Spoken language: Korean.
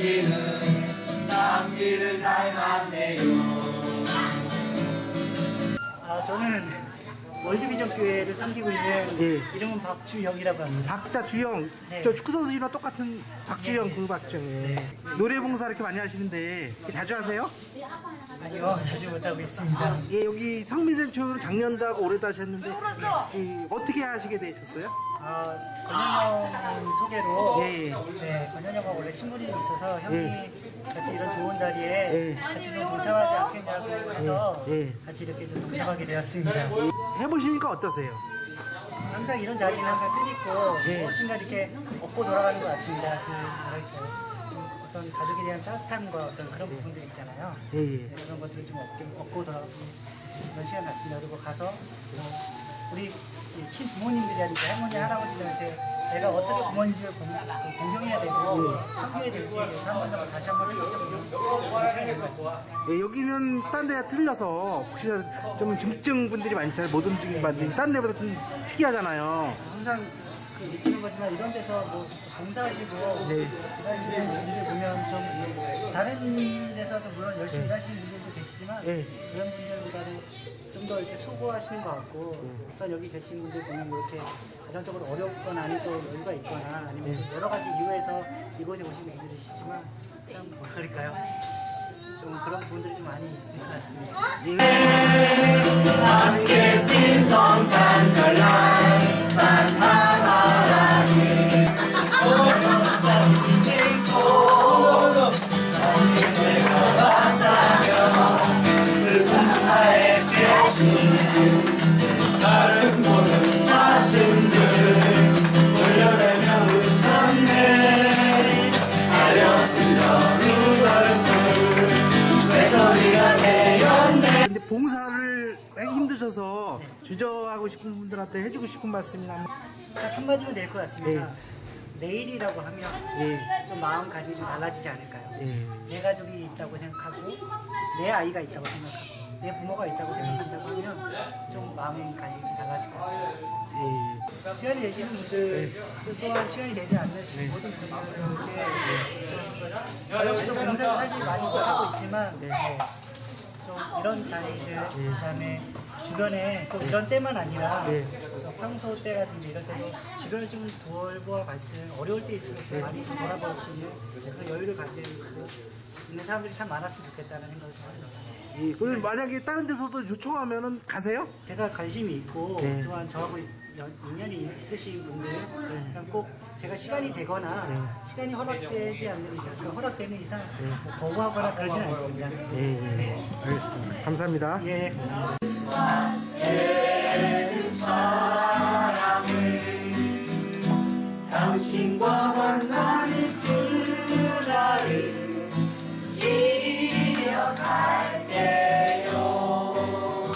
아버지는 장미를 닮았네요 월드비전 교회를 섬기고 있는 예. 이름은 박주영이라고 합니다. 박자 주영 네. 저 축구 선수랑 똑같은 박주영 네. 그 박주영 노래 봉사 이렇게 많이 하시는데 자주 하세요? 아니요, 자주 못하고 있습니다. 예 여기 성미센초는 작년도 하고 올해도 하셨는데 그, 어떻게 하시게 되셨어요? 아, 권현영 소개로 예. 네, 권현영과 원래 친분이 있어서 형이 예. 같이 자리에 예. 같이 좀 동참하지 않겠냐고 해서 예. 예. 같이 이렇게 좀 동참하게 되었습니다. 해보시니까 어떠세요? 항상 이런 자리는 항상 뜻있고 예. 무엇인가 이렇게 얻고 돌아가는 것 같습니다. 그 어떤 가족에 대한 따뜻함과 어떤 그런 부분들 있잖아요. 예, 예. 네, 그런 것들을 좀 얻고, 얻고 돌아가는 그런 시간 같습니다. 그리고 가서 어, 우리 이 친부모님들이라든지 할머니, 할아버지들한테 내가 어떻게 부모님들을 공, 그 공경해야 되 한번 더 다시 한번. 예, 여기는 딴 데가 틀려서 혹시나 좀 중증 분들이 많잖아요 못 움직이는 분들이 딴 데보다 좀 특이하잖아요 항상 그 느끼는 거지만 이런 데서 뭐 봉사하시고 네. 일하시는 분들 보면 좀 다른 데서도 물론 열심히 일하시는 분들도 계시지만 네. 그런 분들보다는 좀 더 이렇게 수고하시는 것 같고 네. 또 여기 계신 분들 보면 뭐 이렇게 가정적으로 어렵거나 아니면 또 여유가 있거나 아니면 네. 또 여러 가지 이유에서 이곳에 오신 분들이시지만 참 뭐라 그럴까요? 좀 그런 분들이 좀 많이 있을 것 같습니다. 힘드셔서 주저하고 싶은 분들한테 해주고 싶은 말씀이나 딱 한마디면 될것 같습니다. 내일이라고 하면 예. 좀 마음가짐이 좀 달라지지 않을까요? 예. 내 가족이 있다고 생각하고 내 아이가 있다고 생각하고 내 부모가 있다고 생각한다고 하면 좀 마음가짐이 좀 달라질 것 같습니다. 예. 시간이 되시는 분들 그 또한 시간이 되지 않는 모든 분들께 저 역시도 봉사를 사실 많이 하고 있지만 네. 좀 이런 자리들 그다음에 주변에 또 이런 때만 아니라 네. 또 평소 때라든지 이럴 때도 주변을 좀 돌보아 봤을 어려울 때 있으면 좀 많이 좀 돌아볼 수 있는 그런 여유를 가지고 있는 사람들이 참 많았으면 좋겠다는 생각을 좀 합니다. 예. 그럼 만약에 다른 데서도 요청하면은 가세요? 제가 관심이 있고 네. 또한 저하고 연- 인연이 있으신 분들 그냥 꼭 제가 시간이 되거나 네. 시간이 허락되지 않는 이상 그 허락되는 이상 뭐 거부하거나 그러지는 않습니다. 예. 예. 알겠습니다. 감사합니다. 예.